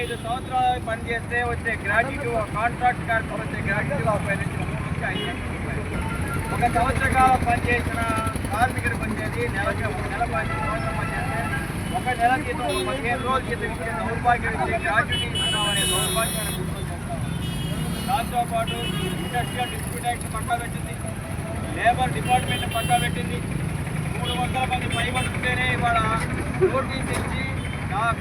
ఐదు సంవత్సరాలు పనిచేస్తే వచ్చే గ్రాడ్యుటీ కాంట్రాక్ట్ కార్యక్రమం వచ్చే గ్రాడ్యుటీ ముప్పై నుంచి నుంచి ఐదు ఒక సంవత్సర కాలం పనిచేసిన కార్మికుడికి వచ్చేది నెలకి ఒక నెల పని సంవత్సరం పనిచేస్తే ఒక నెల జీతం ఒక పదిహేను రోజుల జీతం ఇచ్చే దౌర్భాగ్యం ఇచ్చే గ్రాడ్యుటీ ఇస్తున్నామనే దౌర్భాగ్యాన్ని దాంతో పాటు ఇండస్ట్రియల్ డిస్ప్యూట్ యాక్ట్ పక్కా పెట్టింది. లేబర్ డిపార్ట్మెంట్ పక్కా పెట్టింది. మూడు వందల మంది పైబడుతుంటేనే ఇవాళ నోటీస్ ఇచ్చి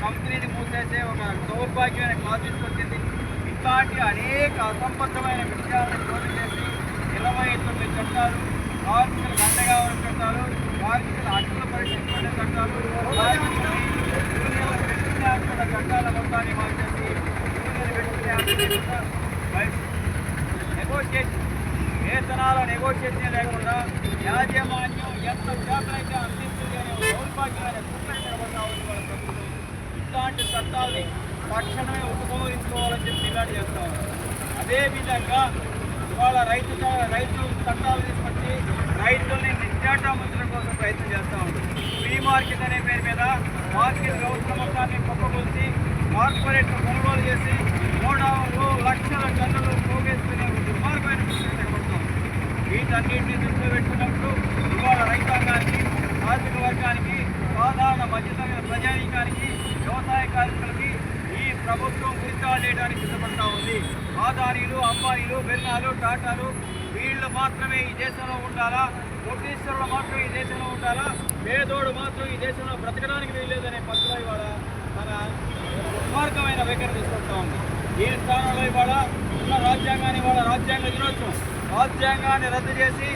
కంపెనీని మూసేసే ఒక దౌర్భాగ్యమైన కాల్ తీసుకొచ్చింది ఇట్లాంటి అనేక అసంబద్ధమైన విషయాలను చోటు చేసి ఇరవై తొమ్మిది చట్టాలు కార్మికులకు అండగా ఉన్న చట్టాలు కార్మికుల హక్కుల పరిరక్షించుకునే చట్టాలు కార్మికులని చట్టాల మొత్తాన్ని మార్చేసి నెగోషియేషన్ వేతనాల నెగోషియేషన్ లేకుండా యాజమాన్యం ఎంత చేతనైతే అందిస్తుంది అనే ఒక దౌర్భాగ్యమైన కుట్రలు నిలబడతా ఉంది వాళ్ళ ప్రభుత్వం ఇట్లాంటి చట్టాలని తక్షణమే ఉపసంహరించుకోవాలని చెప్పి డిమాండ్ చేస్తా అదేవిధంగా ఇవాళ రైతు రైతు చట్టాలు తీసుకొచ్చి రైతుల్ని నిత్యాటా ముంచడం కోసం ప్రయత్నం చేస్తా. ఉంది ఫ్రీ మార్కెట్ అనే పేరు మీద మార్కెట్ వ్యవస్థ మొత్తాన్ని కుప్పకొల్చి కార్పొరేట్ కొనుగోలు చేసి గోడౌన్లు లక్షల టన్నులు పోగేసుకునే దుర్మార్గమైన విషయం వీటన్నింటినీ దృష్టిలో పెట్టుకున్నప్పుడు ఇవాళ రైతాంగానికి ఆర్థిక వర్గానికి సాధారణ మధ్యతరగతి ప్రజానీకానికి వ్యవసాయ కార్మికులకి ఈ ప్రభుత్వం ఉరితాలు చేయడానికి సిద్ధపడతా ఉంది. ఆదానీలు అంబానీలు బెల్లాలు టాటాలు వీళ్ళు మాత్రమే ఈ దేశంలో ఉండాలా? కోటీశ్వరులు మాత్రం ఈ దేశంలో ఉండాలా? పేదోడు మాత్రం ఈ దేశంలో బ్రతకడానికి వీల్లేదనే పద్ధతిలో ఇవాళ మన దుర్మార్గమైన వైఖరి తీసుకొస్తా ఉంది. ఈ స్థానంలో ఇవాళ ఉన్న రాజ్యాంగాన్ని ఇవాళ రాజ్యాంగ దినోత్సవం. రాజ్యాంగాన్ని రద్దు చేసి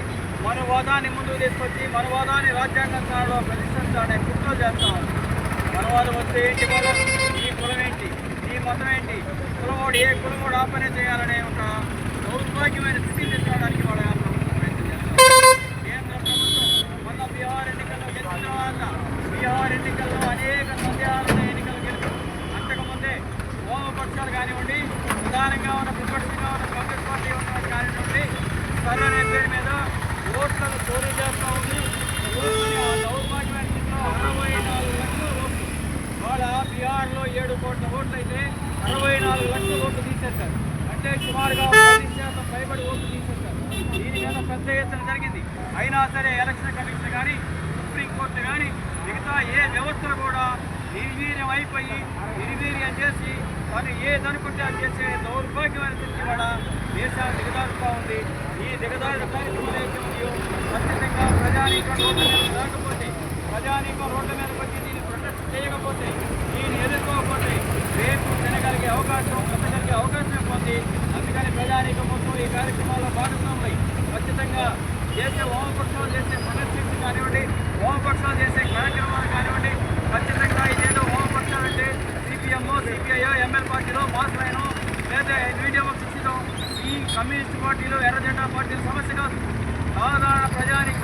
మనవాదాన్ని ముందుకు తీసుకొచ్చి మనవాదాన్ని రాజ్యాంగ స్థానంలో ప్రతిష్ఠించాలనే కుట్ర చేస్తా ఉంది. మనవాదం వస్తే ఏంటి కులం ఈ కులం ఏంటి? ఈ మతం ఏంటి? కులమోడు ఏ కులమోడు ఆపనే చేయాలనే ఒక దౌర్భాగ్యమైన స్థితిని తెచ్చుకోవడానికి వాళ్ళ ప్రయత్నం చేస్తారు. కేంద్ర ప్రభుత్వం మొన్న బీహార్ ఎన్నికల్లో గెలిచిన తర్వాత బీహార్ ఎన్నికల్లో అనేక సందేహాలను ఎన్నికలు గెలుపు అంతకుముందే వామపక్షాలు కానివ్వండి ప్రధానంగా ఉన్న ప్రతిపక్షంగా ఉన్న కాంగ్రెస్ పార్టీ ఉన్న కానివ్వండి సరైన పేరు మీద ఓట్లను చోరీ చేస్తూ ఉంది. దౌర్భాగ్యమైన స్థితిలో అరవై నాలుగు వాళ్ళ బీహార్లో ఏడు కోట్ల ఓట్లు అయితే అరవై నాలుగు లక్షల ఓట్లు తీసేశారు. అంటే సుమారుగా పది శాతం పైబడి ఓట్లు తీసేశారు. దీని మీద పెద్ద ఎత్తున జరిగింది. అయినా సరే ఎలక్షన్ కమిషన్ కానీ సుప్రీంకోర్టు కానీ మిగతా ఏ వ్యవస్థలు కూడా నిర్వీర్యం అయిపోయి నిర్వీర్యం చేసి తను ఏదనుకుంటే అది చేసే దౌర్భాగ్యమైన స్థితి కూడా దేశాన్ని దిగదారుస్తూ ఉంది. ఈ దిగదారు కార్యక్రమం ఏవైతే ఉన్నాయో ఖచ్చితంగా ప్రజానీకరణ లేకపోతే ఖచ్చితంగా చేసే వామపక్షాలు చేసే ప్రదర్శించి కానివ్వండి వామపక్షాలు చేసే కార్యక్రమాలు కానివ్వండి ఖచ్చితంగా ఇదేదో వామపక్షాలు అంటే సిపిఎంఓ సిపిఐ ఎంఎల్ పార్టీలో మాస్ లైనో లేదా మీడియం శిక్షితం ఈ కమ్యూనిస్ట్ పార్టీలు ఎర్ర జెండా పార్టీల సమస్య కాదు సాధారణ ప్రజానికి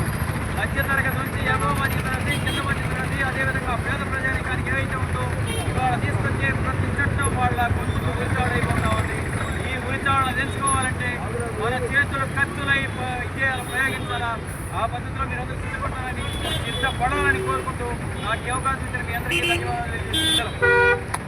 మధ్యతరగతి నుంచి ఎవరో మధ్యతరగతి కింద మధ్యతరగతి అదేవిధంగా పేద ప్రజానికానికి ఏవైతే ఉందో ఇవాళ ఆ పద్ధతిలో మీరు అందరూ సిద్ధపడాలని సిద్ధపడాలని కోరుకుంటూ నాకు అవకాశం ఇచ్చిన మీ అందరికీ ధన్యవాదాలు